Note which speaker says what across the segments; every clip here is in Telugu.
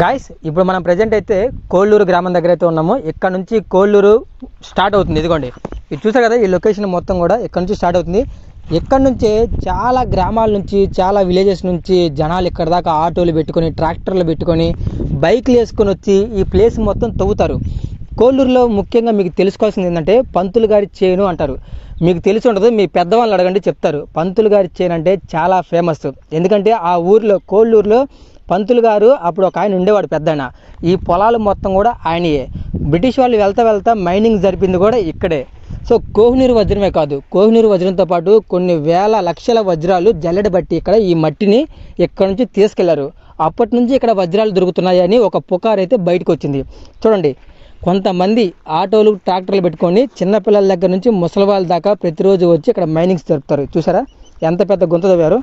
Speaker 1: గాయస్ ఇప్పుడు మనం ప్రజెంట్ అయితే కోళ్ళూరు గ్రామం దగ్గర అయితే ఉన్నాము. ఇక్కడ నుంచి కోళ్ళూరు స్టార్ట్ అవుతుంది. ఇదిగోండి. ఇది చూసారు కదా ఈ లొకేషన్ మొత్తం కూడా ఇక్కడ నుంచి స్టార్ట్ అవుతుంది. ఇక్కడ నుంచే చాలా గ్రామాల నుంచి చాలా విలేజెస్ నుంచి జనాలు ఇక్కడ దాకా ఆటోలు పెట్టుకొని ట్రాక్టర్లు పెట్టుకొని బైక్లు వేసుకొని వచ్చి ఈ ప్లేస్ మొత్తం తవ్వుతారు. కోళ్ళూరులో ముఖ్యంగా మీకు తెలుసుకోవాల్సింది ఏంటంటే పంతులు గారి చేను అంటారు. మీకు తెలిసి ఉండదు మీ పెద్దవాళ్ళు అడగండి చెప్తారు. పంతులు గారి చేను అంటే చాలా ఫేమస్ ఎందుకంటే ఆ ఊర్లో కోళ్ళూరులో పంతులు గారు అప్పుడు ఒక ఆయన ఉండేవాడు పెద్దన ఈ పొలాలు మొత్తం కూడా ఆయనయే బ్రిటిష్ వాళ్ళు వెళ్తా వెళ్తా మైనింగ్ జరిపింది కూడా ఇక్కడే. సో కోహినూరు వజ్రమే కాదు. కోహినూరు వజ్రంతో పాటు కొన్ని వేల లక్షల వజ్రాలు జల్లెడబట్టి ఇక్కడ ఈ మట్టిని ఇక్కడ నుంచి తీసుకెళ్ళారు. అప్పటి నుంచి ఇక్కడ వజ్రాలు దొరుకుతున్నాయని ఒక పుకారు అయితే బయటకు వచ్చింది. చూడండి. కొంతమంది ఆటోలు ట్రాక్టర్లు పెట్టుకొని చిన్నపిల్లల దగ్గర నుంచి ముసలి వాళ్ళ దాకా ప్రతిరోజు వచ్చి ఇక్కడ మైనింగ్స్ జరుపుతారు. చూసారా? ఎంత పెద్ద గుంత తవ్వారు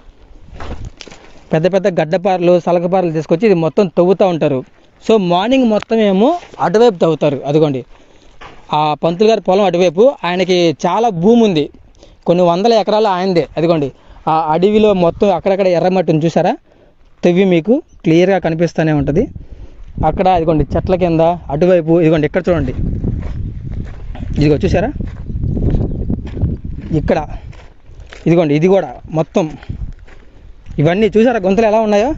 Speaker 1: పెద్ద పెద్ద గడ్డపారలు సలకపారలు తీసుకొచ్చి ఇది మొత్తం తవ్వుతూ ఉంటారు. సో మార్నింగ్ మొత్తం ఏమో అటువైపు తవ్వుతారు. అదిగోండి. ఆ పంతులు గారి పొలం అటువైపు ఆయనకి చాలా భూమి ఉంది. కొన్ని వందల ఎకరాలు ఆయనదే. అదిగోండి. ఆ అడవిలో మొత్తం అక్కడక్కడ ఎర్రమట్టిని చూసారా? తవ్వి మీకు క్లియర్గా కనిపిస్తూనే ఉంటుంది. అక్కడ ఇదిగోండి చెట్ల కింద అటువైపు ఇదిగోండి ఇక్కడ చూడండి. ఇదిగో చూసారా? ఇక్కడ. ఇదిగోండి ఇది కూడా మొత్తం ఇవన్నీ చూసారా గుంతలు ఎలా ఉన్నాయో?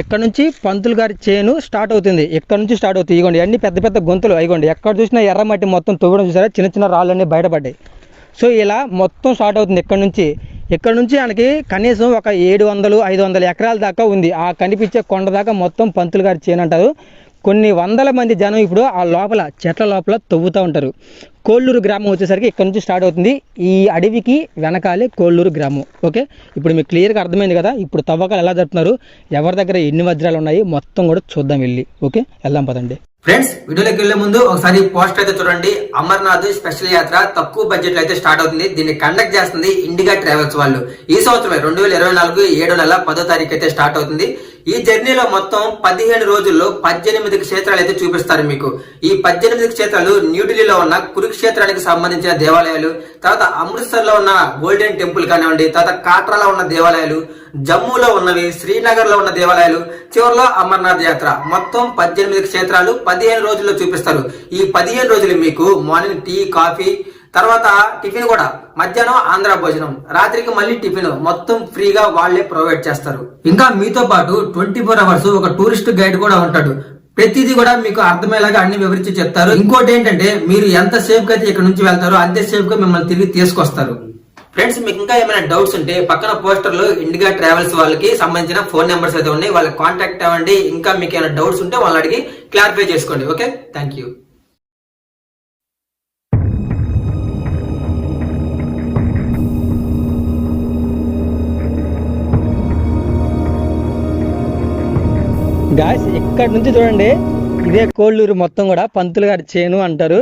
Speaker 1: ఇక్కడ నుంచి పంతులు గారి చేను స్టార్ట్ అవుతుంది? ఇక్కడ నుంచి స్టార్ట్ అవుతుంది? ఇగోండి అన్ని పెద్ద పెద్ద గుంతలు. అయిగోండి ఎక్కడ చూసినా ఎర్రమట్టి మొత్తం తవ్వడం చూసారా? చిన్న చిన్న రాళ్ళన్నీ బయటపడ్డాయి. సో ఇలా మొత్తం స్టార్ట్ అవుతుంది ఇక్కడ నుంచి? ఇక్కడ నుంచి ఆయనకి కనీసం ఒక ఏడు వందలు ఐదు వందల ఎకరాల దాకా ఉంది. ఆ కనిపించే కొండ దాకా మొత్తం పంతులు గారి చేను అంటారు. కొన్ని వందల మంది జనం ఇప్పుడు ఆ లోపల చెట్ల లోపల తవ్వుతూ ఉంటారు. కోళ్ళూరు గ్రామం వచ్చేసరికి ఇక్కడ నుంచి స్టార్ట్ అవుతుంది. ఈ అడవికి వెనకాలే కోళ్ళూరు గ్రామం. ఓకే? ఇప్పుడు మీకు క్లియర్గా అర్థమైంది కదా? ఇప్పుడు తవ్వకాలు ఎలా జరుపుతున్నారు? ఎవరి దగ్గర ఎన్ని వజ్రాలు ఉన్నాయి? మొత్తం కూడా చూద్దాం వెళ్ళి. ఓకే? వెళ్దాం పదండి.
Speaker 2: ఫ్రెండ్స్ వీడియోలోకి వెళ్ళే ముందు ఒకసారి పోస్టర్ అయితే చూడండి. అమర్నాథ్ స్పెషల్ యాత్ర తక్కువ బడ్జెట్లో అయితే స్టార్ట్ అవుతుంది. దీన్ని కండక్ట్ చేస్తుంది ఇండిగా ట్రావెల్స్ వాళ్ళు. ఈ సంవత్సరం రెండు వేల ఇరవై నాలుగు ఏడు నెల పదో తారీఖు అయితే స్టార్ట్ అవుతుంది. ఈ జర్నీలో మొత్తం పదిహేను రోజుల్లో పద్దెనిమిది క్షేత్రాలు అయితే చూపిస్తారు మీకు. ఈ పద్దెనిమిది క్షేత్రాలు న్యూఢిల్లీలో ఉన్న కురుక్షేత్రానికి సంబంధించిన దేవాలయాలు తర్వాత అమృత్సర్లో ఉన్న గోల్డెన్ టెంపుల్ కానివ్వండి తర్వాత కాట్రాలో ఉన్న దేవాలయాలు జమ్మూలో ఉన్నవి శ్రీనగర్లో ఉన్న దేవాలయాలు చివరిలో అమర్నాథ్ యాత్ర. మొత్తం పద్దెనిమిది క్షేత్రాలు పదిహేను రోజుల్లో చూపిస్తారు. ఈ పదిహేను రోజులు మీకు మార్నింగ్ టీ కాఫీ తర్వాత టిఫిన్ కూడా. మధ్యాహ్నం ఆంధ్ర భోజనం. రాత్రికి మళ్ళీ టిఫిన్. మొత్తం ఫ్రీగా వాళ్ళే ప్రొవైడ్ చేస్తారు. ఇంకా మీతో పాటు ట్వంటీ ఫోర్ అవర్స్ ఒక టూరిస్ట్ గైడ్ కూడా ఉంటాడు. ప్రతిదీ కూడా మీకు అర్థమయ్యేలాగా అన్ని వివరించి చెప్తారు. ఇంకోటి ఏంటంటే మీరు ఎంత సేఫ్గా అయితే ఇక్కడ నుంచి వెళ్తారో అంతే సేఫ్గా మిమ్మల్ని తిరిగి తీసుకొస్తారు. ఫ్రెండ్స్ మీకు ఇంకా ఏమైనా డౌట్స్ ఉంటే పక్కన పోస్టర్లో ఇండిగా ట్రావెల్స్ వాళ్ళకి సంబంధించిన ఫోన్ నెంబర్స్ అయితే ఉన్నాయి. వాళ్ళకి కాంటాక్ట్ అవ్వండి. ఇంకా మీకు ఏమైనా డౌట్స్ ఉంటే వాళ్ళని అడిగి క్లారిఫై చేసుకోండి. ఓకే? థ్యాంక్ యూ
Speaker 1: గాయస్ ఇక్కడ నుంచి చూడండి. ఇదే కోళ్ళూరు మొత్తం కూడా పంతులు గారి చేను అంటారు.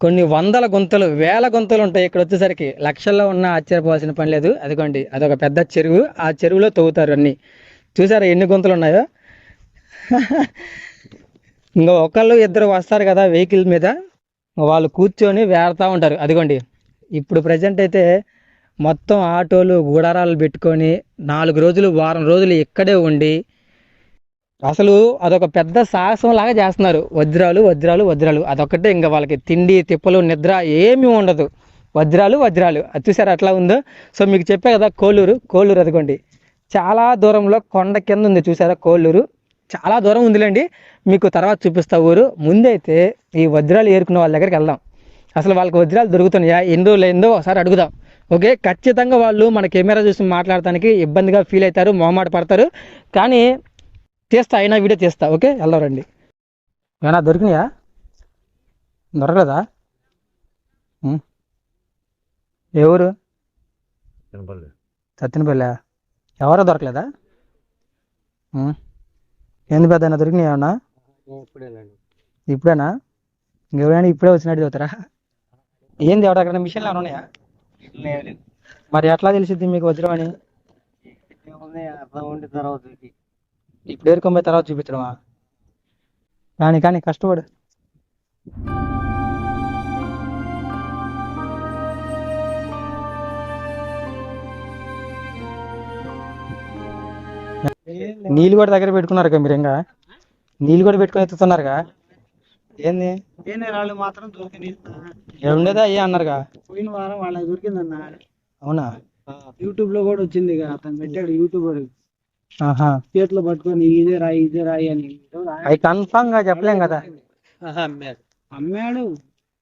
Speaker 1: కొన్ని వందల గుంతలు వేల గుంతలు ఉంటాయి ఇక్కడ వచ్చేసరికి. లక్షల్లో ఉన్న ఆశ్చర్యపోవాల్సిన పని లేదు. అదిగోండి అదొక పెద్ద చెరువు. ఆ చెరువులో తవ్వుతారు అన్ని. చూసారా ఎన్ని గుంతలు ఉన్నాయో? ఇంకా ఒకళ్ళు ఇద్దరు వస్తారు కదా వెహికల్ మీద. వాళ్ళు కూర్చొని వేడతా ఉంటారు. అదిగోండి ఇప్పుడు ప్రజెంట్ అయితే మొత్తం ఆటోలు గుడారాలు పెట్టుకొని నాలుగు రోజులు వారం రోజులు ఇక్కడే ఉండి అసలు అదొక పెద్ద సాహసం లాగా చేస్తున్నారు. వజ్రాలు వజ్రాలు వజ్రాలు. అదొక్కటే ఇంకా వాళ్ళకి తిండి తిప్పలు నిద్ర ఏమీ ఉండదు. వజ్రాలు వజ్రాలు. అది చూసారా అట్లా ఉందో? సో మీకు చెప్పే కదా కోళ్ళూరు. కోళ్ళూరు అదిగోండి. చాలా దూరంలో కొండ కింద ఉంది చూసారా కోళ్ళూరు? చాలా దూరం ఉందిలేండి. మీకు తర్వాత చూపిస్తా ఊరు. ముందైతే ఈ వజ్రాలు ఏరుకున్న వాళ్ళ దగ్గరికి వెళ్దాం. అసలు వాళ్ళకి వజ్రాలు దొరుకుతున్నాయా? ఎన్ని లేదో ఒకసారి అడుగుదాం. ఓకే? ఖచ్చితంగా వాళ్ళు మన కెమెరా చూసి మాట్లాడటానికి ఇబ్బందిగా ఫీల్ అవుతారు మొహమాట పడతారు. కానీ తీస్తా అయినా వీడియో తీస్తా ఓకే? వెళ్దాం రండి. ఏమన్నా దొరికినాయా? దొరకలేదా. ఏ ఊరు? సత్తినపల్లి ఎవరో దొరకలేదా. ఏంది పెద్ద దొరికినాయి ఏమన్నా? ఇప్పుడేనా? ఇంకెవరైనా ఇప్పుడే వచ్చినట్టు చదువుతారా ఏంది ఎవడ అక్కడ మిషన్లు ఏమైనా ఉన్నాయా? మరి ఎట్లా తెలిసింది మీకు వజ్రం అని?
Speaker 3: తర్వాత
Speaker 1: ఇప్పుడు ఏరుకొని తర్వాత చూపించడమా కానీ కానీ కష్టపడు. నీళ్ళు కూడా దగ్గర పెట్టుకున్నారు కదా మీరు ఇంకా నీళ్ళు కూడా పెట్టుకొని ఎత్తుతున్నారుగా? ఏంది?
Speaker 3: రాళ్ళు మాత్రం
Speaker 1: ఉండేదా? ఏ అన్నారుగా?
Speaker 3: పోయిన వారం వాళ్ళకి దొరికిందన్న.
Speaker 1: అవునా?
Speaker 3: యూట్యూబ్లో కూడా వచ్చింది అతను పెట్టాడు యూట్యూబర్.
Speaker 1: ఆహా
Speaker 3: చేతిలో పట్టుకొని ఇదే రాయి ఇదే రాయి అని
Speaker 1: అవి కన్ఫామ్గా చెప్పలేం కదా.
Speaker 3: అమ్మాడు.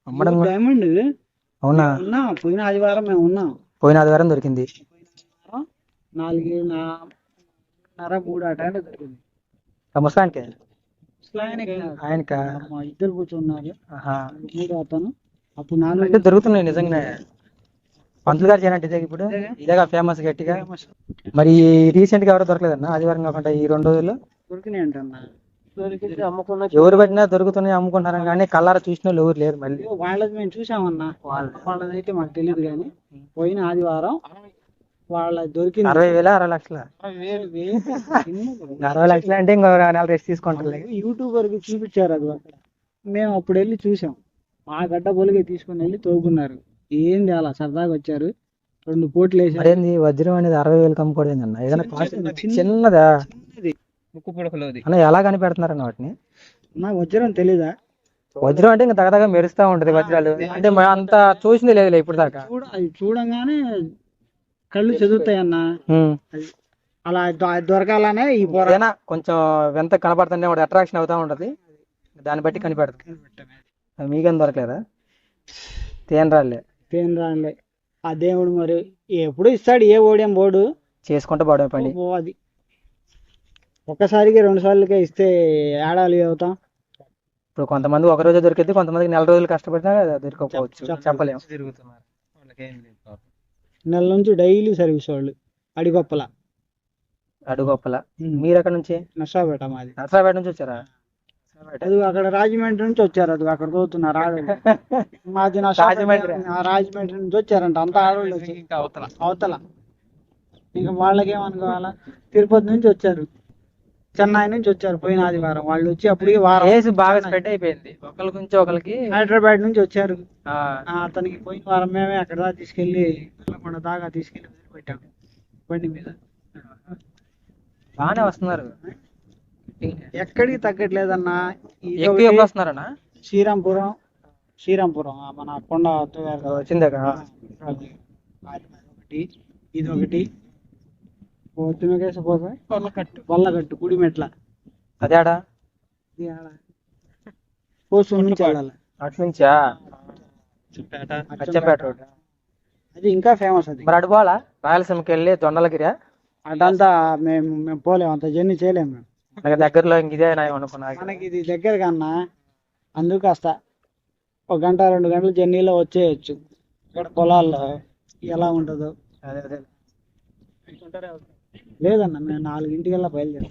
Speaker 1: అమ్మడం. కూడా-
Speaker 3: డైమండ్
Speaker 1: అవునా?
Speaker 3: ఉన్నా. పోయిన ఆదివారం మేము ఉన్నాం.
Speaker 1: పోయిన ఆదివారం దొరికింది.
Speaker 3: నాలుగు నర మూడు ఆ టైంలో దొరికింది.
Speaker 1: ముసలానికి?
Speaker 3: ఆయనకి? ఇద్దరు కూర్చున్నారు. మూడు అతను. అప్పుడు నాలుగు
Speaker 1: దొరుకుతున్నాయి నిజంగానే. పంతులు గారు చేయనంటే ఇదే ఇప్పుడు? ఇదేగా? ఫేమస్ గట్టిగా? మరి రీసెంట్గా ఎవరో దొరకలేదన్న? ఆదివారం కాకుండా ఈ రెండు రోజుల్లో? ఎవరు పెట్టినా దొరుకుతున్నాయి అమ్ముకుంటున్నారు కానీ కల్లార చూసిన వాళ్ళు ఎవరు లేరు మళ్ళీ.
Speaker 3: వాళ్ళది మేము చూసామన్నా. వాళ్ళదైతే మాకు తెలియదు కానీ పోయిన ఆదివారం వాళ్ళ దొరికింది.
Speaker 1: అరవై వేల అరవై లక్షల. అరవై లక్షలు అంటే ఇంకో నెల రెస్ట్ తీసుకుంటారు
Speaker 3: యూట్యూబర్కి చూపించారు అది అక్కడ. మేము అప్పుడు వెళ్ళి చూసాం. మా గడ్డ పొలిగే తీసుకొని వెళ్ళి తోగున్నారు. ఏంది అలా సరదాగా వచ్చారు. రెండు పోట్లు వేసారు
Speaker 1: వజ్రం అనేది అరవై వేలు కమ్ముకోవడం అన్న? ఏదైనా కాస్ట్ చిన్నదా.
Speaker 3: చిన్నది.
Speaker 2: ముక్కు పుడకలోది.
Speaker 1: అన్న ఎలా కనిపెడుతున్నారన్న వాటిని?
Speaker 3: నాకు వజ్రం తెలీదా?
Speaker 1: వజ్రం అంటే ఇంకా దగదగా మెరుస్తా ఉంటది వజ్రాలు. అంటే అంత చూసింది లేదులే ఇప్పుడు దాకా.
Speaker 3: చూడంగానే కళ్ళు చదువుతాయి అన్న అలా దొరకాలనే ఈ పొర
Speaker 1: కొంచెం ఎంత కనపడుతుంటే వాడు అట్రాక్షన్ అవుతా ఉంటది. దాన్ని బట్టి కనిపెడుతుంది అది మీకేం దొరకలేదా? తేను
Speaker 3: తేను రానులే ఆ దేవుడు మరి ఎప్పుడు ఇస్తాడు? ఏ ఓడియం బోర్డు
Speaker 1: చేసుకుంటే పడే పని.
Speaker 3: ఓ అది. ఒక్కసారికి రెండు సార్లుకే ఇస్తే ఏడాలి అవుతాం.
Speaker 1: ఇప్పుడు కొంతమంది ఒక రోజు దొరికింది కొంతమందికి నెల రోజులు కష్టపడినా దొరకకపోవచ్చు చెప్పలేము
Speaker 2: తిరుగుతున్నారు. వాళ్ళకి
Speaker 3: నెల నుంచి డైలీ సర్వీస్ వాళ్ళు. అడిగొప్పల.
Speaker 1: అడుగొప్పల. మీరు ఎక్కడ నుంచి?
Speaker 3: నర్సాపేట మాది.
Speaker 1: నర్సరాపేట నుంచి వచ్చారా?
Speaker 3: అది అక్కడ రాజమండ్రి నుంచి వచ్చారు. అది అక్కడ చదువుతున్నారు ఆడవాళ్ళు మాది నర్సాపేట
Speaker 1: రాజమండ్రి.
Speaker 3: రాజమండ్రి నుంచి వచ్చారంట. అంతా ఆడవాళ్ళు
Speaker 2: అవతల.
Speaker 3: అవతల. ఇంకా వాళ్ళకేమనుకోవాలా? తిరుపతి నుంచి వచ్చారు. చెన్నై నుంచి వచ్చారు పోయిన ఆదివారం. వాళ్ళు వచ్చి అప్పటికి వారం
Speaker 1: కేసు బాగా స్ప్రెడ్ అయిపోయింది. ఒకరి గురించి ఒకరికి
Speaker 3: హైదరాబాద్ నుంచి వచ్చారు. అతనికి పోయిన వారం మేమే అక్కడ దాకా తీసుకెళ్ళి వెళ్ళకుండా దాకా తీసుకెళ్ళి వదిలిపెట్టాం. బండి మీద.
Speaker 1: బాగానే వస్తున్నారు.
Speaker 3: ఎక్కడికి తగ్గట్లేదన్నా
Speaker 1: ఎక్కువ ఎప్పుడు వస్తున్నారనా
Speaker 3: శ్రీరాంపురం శ్రీరాంపురం ఆ మన కొండ
Speaker 1: వచ్చిందాక?
Speaker 3: ఒకటి ఇది ఒకటి. పోతుమకేసపోతే వల్లకట్టు వల్లకట్టు కుడి మెట్ల.
Speaker 1: అదేడా.
Speaker 3: పోసు నుంచి వెళ్ళాలి
Speaker 1: అటు నుంచా అచ్చంపేట రోడ్.
Speaker 3: అది ఇంకా ఫేమస్ అది.
Speaker 1: మరి అటు పోవాలా? రాయలసీమకి వెళ్ళి దొండలగిరి?
Speaker 3: అటంతా మేము మేము పోలేము అంత జర్నీ చేయలేము మేము.
Speaker 1: నాకు దగ్గరలో ఇంక ఇదే నయం అనుకున్నా.
Speaker 3: మనకి ఇది దగ్గర కన్నా అందుకు కాస్త ఒక గంట రెండు గంటల జర్నీలో వచ్చేయచ్చు. ఇక్కడ పొలాల్లో ఎలా ఉంటుందో.
Speaker 1: అదే అదే.
Speaker 3: లేదన్న మేము నాలుగింటికల్లా బయలుదేరాం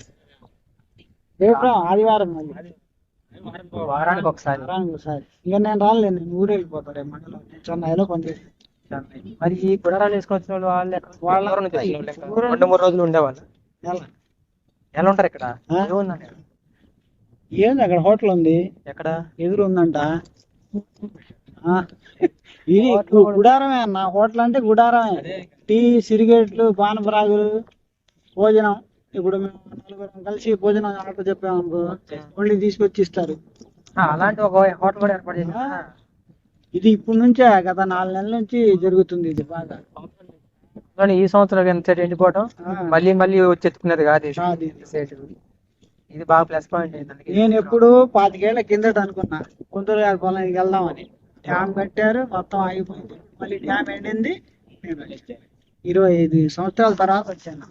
Speaker 3: రేపు ఆదివారం మళ్ళీ.
Speaker 1: వారానికి ఒకసారి.
Speaker 3: వారానికి ఒకసారి. ఇంకా నేను రాలేదు నేను ఊరు వెళ్ళిపోతాను రేపు మండలం నేను చెన్నైలో పనిచేస్తాను
Speaker 1: మరి ఈ గుడారాలు వేసుకొని వచ్చిన వాళ్ళు వాళ్ళు ఎక్కడ?
Speaker 3: వాళ్ళ-
Speaker 1: నుంచి వచ్చిన రెండు మూడు రోజులు ఉండేవాళ్ళు?
Speaker 3: ఎలా?
Speaker 1: ఉంటారు ఇక్కడ? ఏముందండి?
Speaker 3: ఏంది అక్కడ హోటల్ ఉంది?
Speaker 1: ఎక్కడ?
Speaker 3: ఎదురు ఉందంట. ఆ, ఇది గుడారమే అన్న. హోటల్ అంటే గుడారమే. టీ సిరిగేట్లు పానపరాగులు భోజనం. ఇప్పుడు మేము నలుగురం కలిసి భోజనం ఆర్డర్ చెప్పాము వండి తీసుకొచ్చి ఇస్తారు.
Speaker 1: అలాంటి ఒక హోటల్ కూడా ఏర్పాటు చేసిన
Speaker 3: ఇది ఇప్పుడు నుంచే గత నాలుగు నెలల నుంచి జరుగుతుంది ఇది బాగా.
Speaker 1: కానీ ఈ సంవత్సరం ఎంత ఎండిపోవటం. మళ్ళీ మళ్ళీ వచ్చి ఎత్తుకునేది కాదు ఇది. బాగా ప్లస్ పాయింట్ అయింది.
Speaker 3: నేను ఎప్పుడు పాతికేళ్ళ కిందట అనుకున్నా కుందరు గారి పొలానికి వెళ్దామని డ్యామ్ కట్టారు మొత్తం ఆగిపోయింది. మళ్ళీ డ్యామ్ ఎండింది. ఇరవై ఐదు సంవత్సరాల తర్వాత వచ్చాను.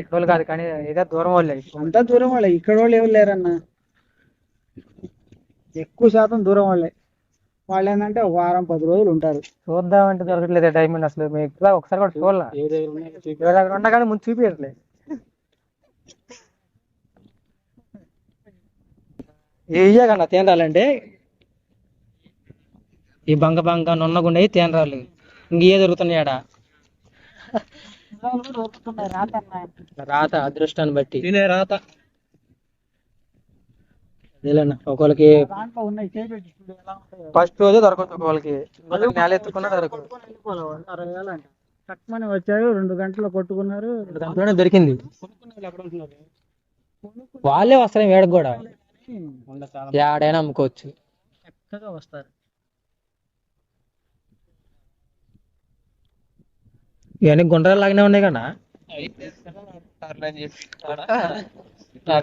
Speaker 1: ఇక్కడ వాళ్ళు కాదు కానీ ఏదో దూరం వాళ్ళే.
Speaker 3: అంతా దూరం వాళ్ళే. ఇక్కడ వాళ్ళు ఎవరు లేరన్న? ఎక్కువ శాతం దూరం వాళ్ళే. వాళ్ళు ఏంటంటే ఒక వారం పది రోజులు ఉంటారు.
Speaker 1: చూద్దామంటే దొరకట్లేదు డైమండ్ అసలు. మీకు ఒకసారి కూడా చూడాల. ముందు చూపించట్లే ఏయా కన్నా తేనరాలంటే ఈ బంగ బంగ నున్నగుండే తేనరాలు ఇంక ఏ దొరుకుతున్నాయి ఆడ. రాత అదృష్టాన్ని బట్టి.
Speaker 2: రాత.
Speaker 1: అదేలేన్న ఒకళ్ళకి
Speaker 3: దాంట్లో ఉన్నాయి చేపెట్టి చూడు ఎలా ఉంటాయో.
Speaker 1: ఫస్ట్ రోజు దొరకదు ఒకళ్ళకి. నేల ఎత్తుకున్నా దొరకదు.
Speaker 3: కొనుక్కొని వెళ్ళిపోవాలి వాళ్ళు. అరవై వేలు అంట. తక్కువని వచ్చారు రెండు గంటలు కొట్టుకున్నారు.
Speaker 1: దాంట్లోనే దొరికింది. వాళ్ళే వస్తారు వేడకు కూడా. ఏడైనా అమ్ముకోవచ్చు.
Speaker 3: చక్కగా వస్తారు.
Speaker 1: ఇవన్నీ గుండ్రాలు లాగానే ఉన్నాయి కదా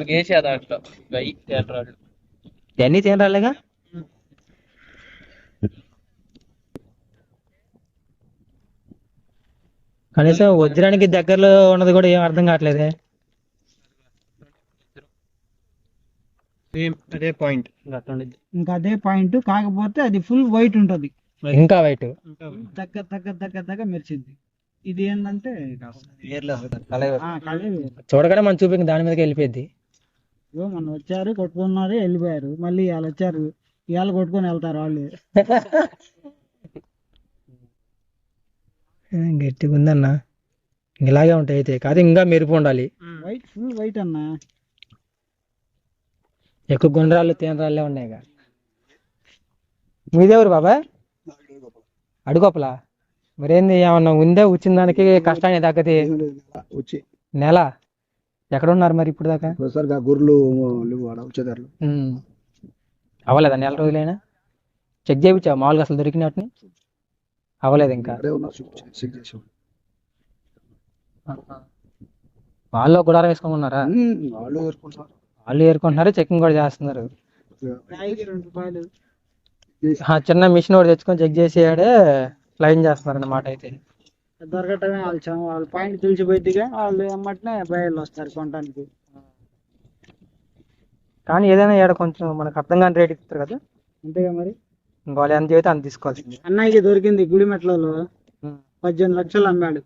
Speaker 4: వేసేది అట్లా వెయ్యి తేటరాళ్ళు
Speaker 1: ఇవన్నీ తినరాలేగా? కనీసం వజ్రానికి దగ్గరలో ఉన్నది కూడా ఏం అర్థం కావట్లేదే.
Speaker 4: అదే పాయింట్.
Speaker 3: ఇంకా అదే పాయింట్ కాకపోతే అది ఫుల్ వైట్ ఉంటది.
Speaker 1: ఇంకా వైట్
Speaker 3: దగ్గర దగ్గర దగ్గర దగ్గర మెరిచింది. ఇది ఏంటంటే.
Speaker 1: చూడగానే మనం చూపించి దాని మీదకి వెళ్ళిపోద్ది
Speaker 3: ఇగో మొన్న వచ్చారు కొట్టుకున్నారు వెళ్ళిపోయారు. మళ్ళీ వాళ్ళు వచ్చారు. ఇవాళ కొట్టుకొని వెళ్తారు వాళ్ళు.
Speaker 1: గట్టిగా ఉందన్న. ఇలాగే ఉంటాయి అయితే. కాదు ఇంకా మెరుపు ఉండాలి.
Speaker 3: వైట్ ఫుల్ వైట్ అన్న.
Speaker 1: ఎక్కువ గుండ్రాలు తేనరాళ్ళే ఉన్నాయిగా మీదెవరు బాబా? అడుగోపలా? మరేంది ఏమన్నా ఉందే? వచ్చిన దానికి కష్టాన్ని తగ్గది నెల? ఎక్కడ ఉన్నారు మరి ఇప్పుడు దాకా?
Speaker 5: ఒకసారిగా గొర్రెలు వచ్చేదారులు.
Speaker 1: అవ్వలేదా నెల రోజులైనా? చెక్ చేయించావు? మామూలుగా అసలు దొరికినట్టుని అవ్వలేదు ఇంకా? వాళ్ళు గుడారం వేసుకొని ఉన్నారా
Speaker 5: వాళ్ళు
Speaker 1: వాళ్ళు ఏరుకుంటున్నారు చెకింగ్ కూడా చేస్తున్నారు. చిన్న మిషన్ ఒకటి తెచ్చుకొని చెక్ చేసి ఆడే లైన్ చేస్తున్నారు అన్నమాట అయితే.
Speaker 3: దొరకటమే వాళ్ళు చ- వాళ్ళ పాయింట్ తెలిసిపోయిద్దిగా వాళ్ళు ఎమ్మటనే బయలు వస్తారు కొనడానికి
Speaker 1: కానీ ఏదైనా ఏడ కొంచెం మనకు అర్థం కాని రేట్ ఇస్తారు కదా.
Speaker 3: అంతేగా మరి?
Speaker 1: వాళ్ళు ఎంత చెబితే అంత తీసుకోవాల్సింది.
Speaker 3: అన్నయ్యకి దొరికింది గుడిమెట్లలో పద్దెనిమిది లక్షలు అమ్మాడు.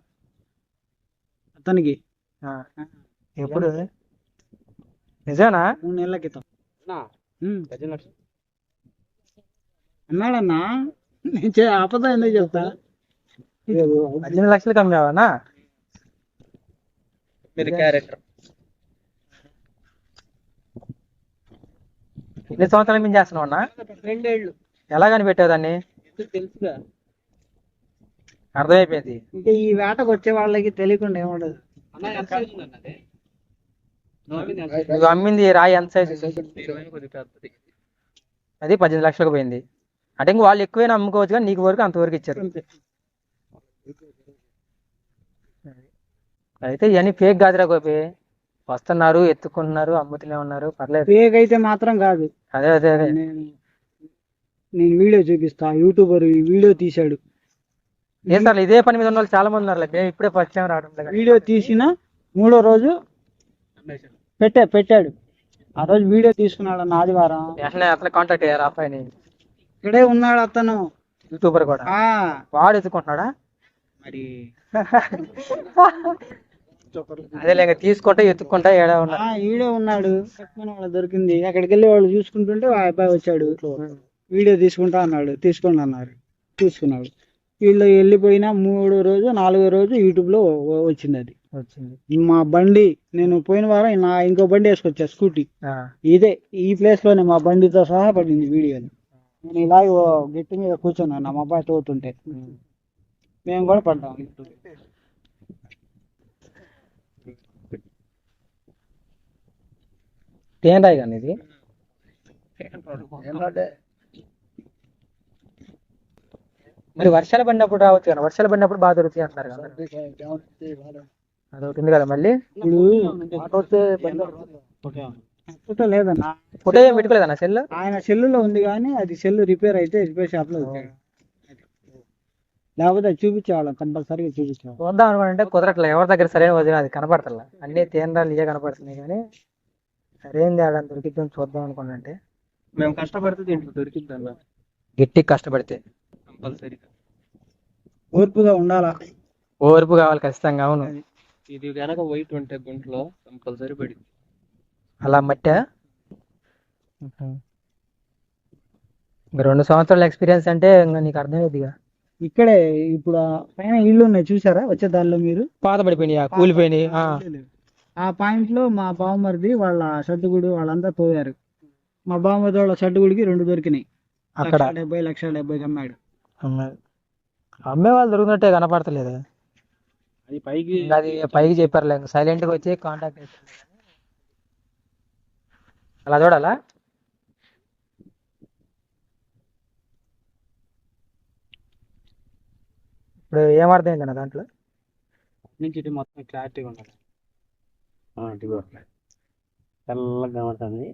Speaker 3: అతనికి.
Speaker 1: ఎప్పుడు? నిజానా
Speaker 3: మూడు నెలల క్రితం. ఉమ్. అమ్మాడన్నా నేను చే- అబద్ధం ఎందుకు చెప్తా?
Speaker 1: పద్దెనిమిది లక్షలకి అమ్మేవానా
Speaker 4: మీరు క్యారెక్టర్.
Speaker 1: ఎన్ని సంవత్సరాల నుంచి చేస్తున్నావు అన్న
Speaker 3: రెండేళ్ళు.
Speaker 1: ఎలా కనిపెట్టావు దాన్ని?
Speaker 3: తెలుసుగా?
Speaker 1: అర్థమైపోయింది.
Speaker 3: ఇంకా ఈ వేటకు వచ్చే వాళ్ళకి తెలియకుండా ఏముండదు
Speaker 1: నువ్వు అమ్మింది రాయి ఎంత సైజు అది పద్దెనిమిది లక్షలకు పోయింది. అంటే ఇంక వాళ్ళు ఎక్కువైనా అమ్ముకోవచ్చు కానీ నీకు వరకు అంతవరకు ఇచ్చారు. అయితే ఇవన్నీ ఫేక్ కాదురా గోపి. వస్తున్నారు ఎత్తుకుంటున్నారు అమ్ముతూనే ఉన్నారు. పర్లేదు.
Speaker 3: ఫేక్ అయితే మాత్రం కాదు.
Speaker 1: అదే అదే అదే.
Speaker 3: నేను వీడియో చూపిస్తా. యూట్యూబర్ ఈ వీడియో తీశాడు.
Speaker 1: ఏం సార్ ఇదే పని మీద ఉన్న వాళ్ళు చాలా మంది ఉన్నారు. మేము ఇప్పుడే పరిచయం రావడం లేదు
Speaker 3: వీడియో తీసిన మూడో రోజు పెట్టా పెట్టాడు. ఆ రోజు వీడియో తీసుకున్నాడు అన్న ఆదివారం.
Speaker 1: వెంటనే అతను కాంటాక్ట్ అయ్యారు అబ్బాయిని.
Speaker 3: ఇక్కడే ఉన్నాడు అతను.
Speaker 1: యూట్యూబర్ కూడా. వాడు ఎత్తుకుంటున్నాడా?
Speaker 3: మరి
Speaker 1: తీసుకుంటా ఎత్తుకుంటా ఏడా ఉన్నా.
Speaker 3: వీడియో ఉన్నాడు. పక్కన వాళ్ళు దొరికింది. అక్కడికి వెళ్ళి వాళ్ళు చూసుకుంటుంటే ఆ అబ్బాయి వచ్చాడు. వీడియో తీసుకుంటా అన్నాడు. తీసుకోండి అన్నారు. తీసుకున్నాడు వీళ్ళు వెళ్ళిపోయిన మూడో రోజు నాలుగో రోజు యూట్యూబ్లో వచ్చింది అది.
Speaker 1: వచ్చింది.
Speaker 3: మా బండి నేను పోయిన వారం నా ఇంకో బండి వేసుకొచ్చా స్కూటీ. ఇదే ఈ ప్లేస్లోనే మా బండితో సహా పడింది వీడియోని. నేను ఇలా గట్టి మీద కూర్చున్నాను మా అబ్బాయి తోతుంటే. మేము కూడా పడ్డాం
Speaker 1: తేన్ రాయి కానీ ఇది? మరి వర్షాలు పడినప్పుడు రావచ్చు కదా వర్షాలు పడినప్పుడు బాగా దొరుకుతాయి అంటున్నారు కదా. అదొకటి ఉంది కదా మళ్ళీ?
Speaker 3: ఫోటో లేదన్నా.
Speaker 1: ఫోటో ఏం పెట్టుకోలేదన్న సెల్
Speaker 3: ఆయన సెల్లులో ఉంది కానీ అది సెల్ రిపేర్ అయితే రిపేర్ షాప్లో లేకపోతే అది చూపించేవాళ్ళం కంపల్సరీగా చూపించేవాళ్ళం.
Speaker 1: చూద్దాం అనుకుంటే కుదరట్లే ఎవరి దగ్గర సరైన వదిన అది కనపడతలే. అన్ని తేనరాలు ఇవే కనపడుతున్నాయి కానీ సరైనది ఆడ దొరికిద్దాం చూద్దాం అనుకున్నంటే
Speaker 4: మేము కష్టపడితే దీంట్లో దొరికింది అన్న
Speaker 1: గట్టి కష్టపడితే.
Speaker 4: కంపల్సరీగా.
Speaker 3: ఓర్పుగా ఉండాలా?
Speaker 1: ఓర్పు కావాలి ఖచ్చితంగా అవును.
Speaker 4: ఇది కనుక వైట్ ఉంటే గుంట్లో కంపల్సరీ పడింది.
Speaker 1: అలా మట్టా? ఇంకా రెండు సంవత్సరాల ఎక్స్పీరియన్స్ అంటే ఇంకా నీకు అర్థమైందిగా.
Speaker 3: ఇక్కడే ఇప్పుడు పైన ఇల్లు ఉన్నాయి చూసారా వచ్చే దారిలో మీరు?
Speaker 1: పాత పడిపోయినాయి కూలిపోయినాయి ఆ.
Speaker 3: ఆ పాయింట్లో మా బావమరిది వాళ్ళ షడ్డుగుడు వాళ్ళంతా పోయారు. మా బావమరిది వాళ్ళ షడ్డుగుడికి రెండు దొరికినాయి.
Speaker 1: అక్కడ.
Speaker 3: లక్ష డెబ్బై లక్ష డెబ్బైకి అమ్మాడు.
Speaker 1: అమ్మే అమ్మే వాళ్ళు దొరికినట్టే కనపడతలేదు.
Speaker 3: అది పైకి
Speaker 5: అది పైకి చెప్పారులే ఇంకా సైలెంట్గా వచ్చి కాంటాక్ట్ అలా చూడాలా? ఇప్పుడు ఏం అర్థమైంది అన్న దాంట్లో?
Speaker 3: నుంచి ఇటు మొత్తం క్లారిటీగా ఉండాలి. ఇదిగో తెల్లగా కనబడుతుంది.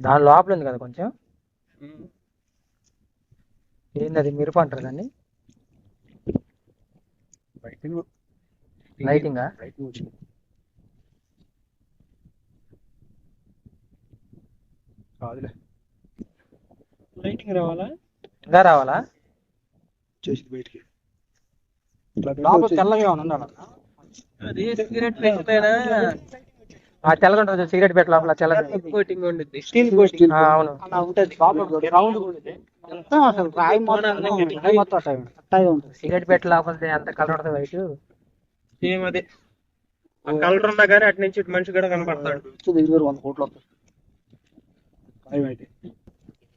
Speaker 5: దాని లోపల ఉంది కదా కొంచెం? ఏంది అది మిరప అంటారు దాన్ని? లైటింగా
Speaker 6: కాదులే.
Speaker 3: లైటింగ్ రావాలా?
Speaker 5: ఇంకా రావాలా?
Speaker 6: చేసి బయటికి.
Speaker 3: లోపల తెల్లగా
Speaker 4: అది సిగరెట్ పెట్టేనా
Speaker 5: ఆ తెల్లగా ఉంటుంది సిగరెట్ పెట్ట లోపల తెల్లగా
Speaker 4: కోటింగ్ ఉండిద్ది.
Speaker 3: స్టీల్ కోటింగ్
Speaker 5: ఆ, అవును.
Speaker 3: అలా ఉంటుంది. లోపల రౌండ్ మొత్తం అసలు రాయి మొత్తం రాయి మొత్తం అట్టాగే ఉంటుంది. అట్టాగే ఉంటుంది
Speaker 5: సిగరెట్ పెట్ట లోపల ఎంత కలర్ ఉంటుంది వైట్?
Speaker 4: సేమ్ అదే. కలర్ ఉన్నా కానీ అటు నుంచి ఇటు మనిషి కూడా కనపడతాడు.
Speaker 6: వంద కోట్లు వస్తుంది అయితే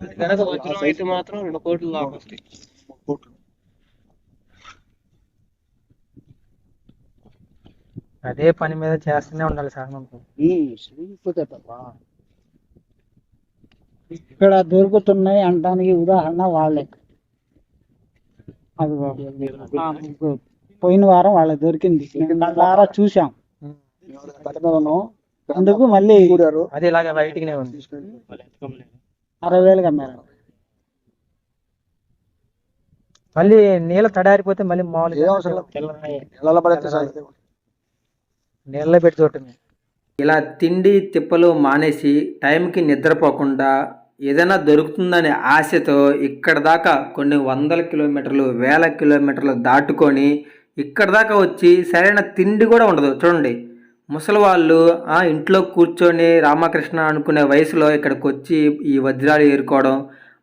Speaker 4: అది కనుక వజ్రం అయితే మాత్రం రెండు కోట్లు దాకా వస్తాయి.
Speaker 6: కోట్లు
Speaker 5: అదే పని మీద చేస్తూనే ఉండాలి సార్ మనకు
Speaker 3: ఇక్కడ దొరుకుతున్నాయి అంటానికి ఉదాహరణ వాళ్ళే. అది పోయిన వారం వాళ్ళకి దొరికింది. చూసాం అందుకు మళ్ళీ
Speaker 6: కూడారు.
Speaker 5: అది ఇలాగే వైట్ గానే ఉంది.
Speaker 6: తీసుకెళ్ళి
Speaker 3: అరవై వేలుకి అమ్మారు
Speaker 5: మళ్ళీ నీళ్ళ తడారిపోతే మళ్ళీ
Speaker 6: ఏం
Speaker 5: మామూలుగా నీళ్ళలో పెట్టి చూడటమే.
Speaker 1: ఇలా తిండి తిప్పలు మానేసి టైంకి నిద్రపోకుండా ఏదైనా దొరుకుతుందనే ఆశతో ఇక్కడ దాకా కొన్ని వందల కిలోమీటర్లు వేల కిలోమీటర్లు దాటుకొని ఇక్కడ దాకా వచ్చి సరైన తిండి కూడా ఉండదు. చూడండి. ముసలి వాళ్ళు ఆ, ఇంట్లో కూర్చొని రామకృష్ణ అనుకునే వయసులో ఇక్కడికి వచ్చి ఈ వజ్రాలు ఏరుకోవడం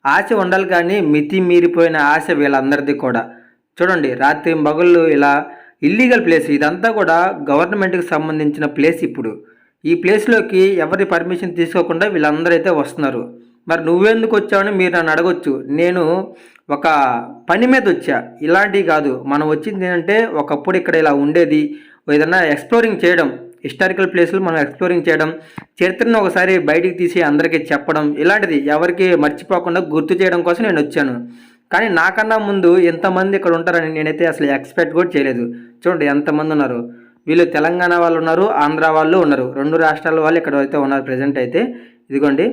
Speaker 1: ఆశ ఉండాలి కానీ మితి మీరిపోయిన ఆశ వీళ్ళందరిది కూడా. చూడండి రాత్రి మగళ్ళు ఇలా ఇల్లీగల్ ప్లేస్ ఇదంతా కూడా గవర్నమెంట్కి సంబంధించిన ప్లేస్ ఇప్పుడు. ఈ ప్లేస్లోకి ఎవరి పర్మిషన్ తీసుకోకుండా వీళ్ళందరూ అయితే వస్తున్నారు. మరి నువ్వెందుకు వచ్చావని మీరు నన్ను అడగొచ్చు. నేను ఒక పని మీద వచ్చా. ఇలాంటివి కాదు. మనం వచ్చింది ఏంటంటే ఒకప్పుడు ఇక్కడ ఇలా ఉండేది ఏదైనా ఎక్స్ప్లోరింగ్ చేయడం. హిస్టారికల్ ప్లేసులు మనం ఎక్స్ప్లోరింగ్ చేయడం చరిత్రను ఒకసారి బయటికి తీసి అందరికీ చెప్పడం ఇలాంటిది ఎవరికి మర్చిపోకుండా గుర్తు చేయడం కోసం నేను వచ్చాను. కానీ నాకన్నా ముందు ఎంతమంది ఇక్కడ ఉంటారని నేనైతే అసలు ఎక్స్పెక్ట్ కూడా చేయలేదు. చూడండి ఎంతమంది ఉన్నారు. వీళ్ళు తెలంగాణ వాళ్ళు ఉన్నారు ఆంధ్ర వాళ్ళు ఉన్నారు. రెండు రాష్ట్రాల వాళ్ళు ఇక్కడ అయితే ఉన్నారు ప్రజెంట్ అయితే. ఇదిగోండి.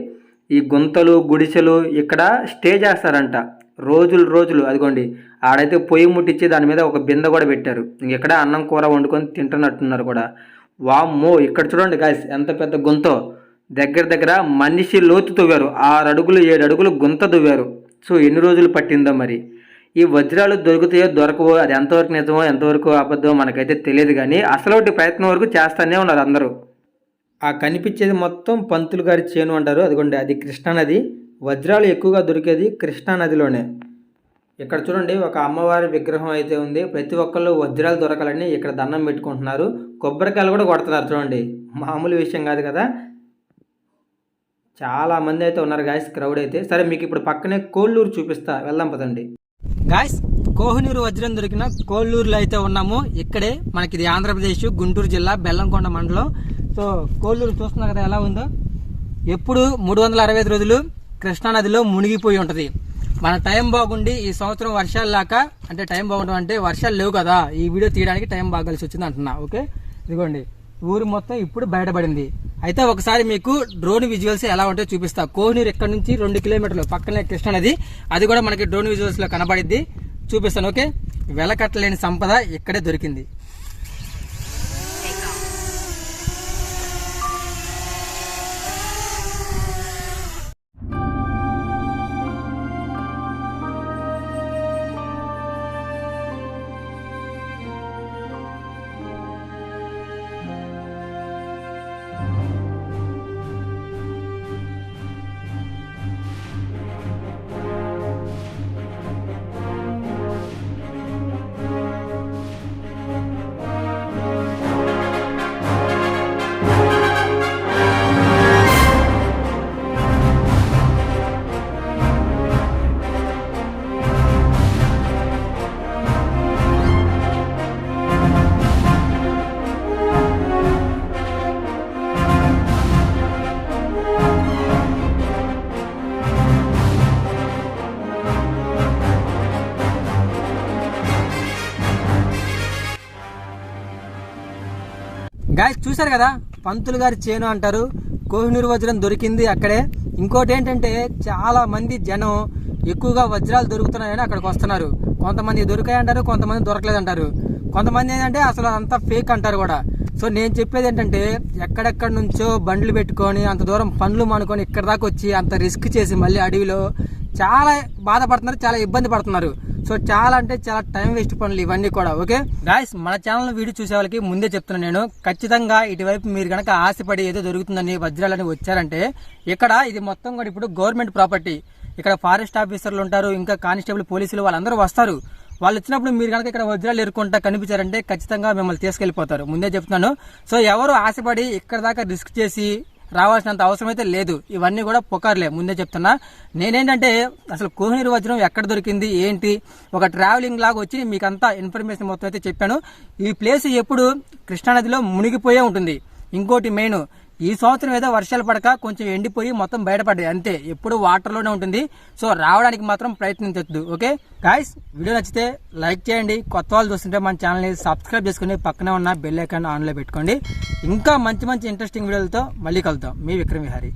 Speaker 1: ఈ గుంతలు గుడిసెలు ఇక్కడ స్టే చేస్తారంట. రోజులు రోజులు. అదిగోండి. ఆడైతే పొయ్యి ముట్టించి దాని మీద ఒక బిందె కూడా పెట్టారు. ఇక్కడ అన్నం కూర వండుకొని తింటున్నట్టున్నారు కూడా. వామ్మో ఇక్కడ చూడండి గాయస్ ఎంత పెద్ద గుంతో. దగ్గర దగ్గర మనిషి లోతు తవ్వారు. ఆరు అడుగులు ఏడు అడుగులు గుంత తవ్వారు సో ఎన్ని రోజులు పట్టిందో మరి? ఈ వజ్రాలు దొరుకుతాయో దొరకవో అది ఎంతవరకు నిజమో ఎంతవరకు అబద్ధమో మనకైతే తెలియదు కానీ అసలు ప్రయత్నం వరకు చేస్తూనే ఉన్నారు అందరూ. ఆ కనిపించేది మొత్తం పంతులు గారి చేను అంటారు. అదిగోండి అది కృష్ణానది వజ్రాలు ఎక్కువగా దొరికేది కృష్ణానదిలోనే ఇక్కడ చూడండి ఒక అమ్మవారి విగ్రహం అయితే ఉంది. ప్రతి ఒక్కళ్ళు వజ్రాలు దొరకాలని ఇక్కడ దండం పెట్టుకుంటున్నారు. కొబ్బరికాయలు కూడా కొడుతున్నారు చూడండి. మామూలు విషయం కాదు కదా. చాలా మంది అయితే ఉన్నారు గాయస్ క్రౌడ్ అయితే. సరే మీకు ఇప్పుడు పక్కనే కోళ్ళూరు చూపిస్తా. వెళ్దాం పదండి.
Speaker 5: గాయస్ కోహినూరు వజ్రం దొరికిన కోళ్ళూరులో అయితే ఉన్నాము. ఇక్కడే మనకి ఇది ఆంధ్రప్రదేశ్ గుంటూరు జిల్లా బెల్లంకొండ మండలం. సో కోళ్ళూరు చూస్తున్నారు కదా ఎలా ఉందో? ఎప్పుడు మూడు వందల అరవై ఐదు రోజులు కృష్ణానదిలో మునిగిపోయి ఉంటుంది. మన టైం బాగుండి ఈ సంవత్సరం వర్షాలు లాక అంటే టైం బాగుండడం అంటే వర్షాలు లేవు కదా. ఈ వీడియో తీయడానికి టైం బాగాల్సి వచ్చింది అంటున్నా ఓకే? ఇదిగోండి ఊరు మొత్తం ఇప్పుడు బయటపడింది. అయితే ఒకసారి మీకు డ్రోన్ విజువల్స్ ఎలా ఉంటాయో చూపిస్తా. కోహినూరు ఇక్కడ నుంచి రెండు కిలోమీటర్లు పక్కనే కృష్ణ నది. అది కూడా మనకి డ్రోన్ విజువల్స్లో కనబడిద్ది. చూపిస్తాను ఓకే? వెలకట్టలేని సంపద ఇక్కడే దొరికింది.
Speaker 1: గాయస్ చూశారు కదా? పంతులు గారి చేను అంటారు. కోహినూరు వజ్రం దొరికింది అక్కడే. ఇంకోటి ఏంటంటే చాలా మంది జనం ఎక్కువగా వజ్రాలు దొరుకుతున్నాయని అక్కడికి వస్తున్నారు. కొంతమంది దొరికాయంటారు కొంతమంది దొరకలేదు అంటారు కొంతమంది ఏంటంటే అసలు అంతా ఫేక్ అంటారు కూడా. సో నేను చెప్పేది ఏంటంటే ఎక్కడెక్కడి నుంచో బండ్లు పెట్టుకొని అంత దూరం పనులు మానుకొని ఇక్కడ దాకా వచ్చి అంత రిస్క్ చేసి మళ్ళీ అడవిలో చాలా బాధపడుతున్నారు చాలా ఇబ్బంది పడుతున్నారు. సో చాలా అంటే చాలా టైం వేస్ట్ పనులు ఇవన్నీ కూడా ఓకే గాయస్ మన ఛానల్ వీడియో చూసే వాళ్ళకి ముందే చెప్తున్నాను నేను. ఖచ్చితంగా ఇటువైపు మీరు కనుక ఆశపడి ఏదో దొరుకుతుందని వజ్రాలని వచ్చారంటే ఇక్కడ ఇది మొత్తం కూడా ఇప్పుడు గవర్నమెంట్ ప్రాపర్టీ ఇక్కడ ఫారెస్ట్ ఆఫీసర్లు ఉంటారు ఇంకా కానిస్టేబుల్ పోలీసులు వాళ్ళందరూ వస్తారు. వాళ్ళు వచ్చినప్పుడు మీరు కనుక ఇక్కడ వజ్రాలు ఎరుకుంటా కనిపించారంటే ఖచ్చితంగా మిమ్మల్ని తీసుకెళ్ళిపోతారు ముందే చెప్తున్నాను. సో ఎవరు ఆశపడి ఇక్కడ దాకా రిస్క్ చేసి రావాల్సినంత అవసరం అయితే లేదు. ఇవన్నీ కూడా పుకార్లే. ముందే చెప్తున్నా. నేనేంటంటే అసలు కోహినూరు వజ్రం ఎక్కడ దొరికింది? ఏంటి? ఒక ట్రావెలింగ్ లాగా వచ్చి మీకు ఇన్ఫర్మేషన్ మొత్తం అయితే చెప్పాను. ఈ ప్లేస్ ఎప్పుడు కృష్ణానదిలో మునిగిపోయే ఉంటుంది. ఇంకోటి మెయిన్ ఈ సంవత్సరం ఏదో వర్షాలు పడక కొంచెం ఎండిపోయి మొత్తం బయటపడ్డాయి అంతే. ఎప్పుడు వాటర్లోనే ఉంటుంది. సో రావడానికి మాత్రం ప్రయత్నించొద్దు ఓకే? గాయస్ వీడియో నచ్చితే లైక్ చేయండి. కొత్త వాళ్ళు చూస్తుంటే మన ఛానల్ని సబ్స్క్రైబ్ చేసుకుని పక్కనే ఉన్న బెల్ ఐకాన్ ఆన్లో పెట్టుకోండి. ఇంకా మంచి మంచి ఇంట్రెస్టింగ్ వీడియోలతో మళ్ళీ కలుద్దాం. మీ విక్రమ్ విహారీ.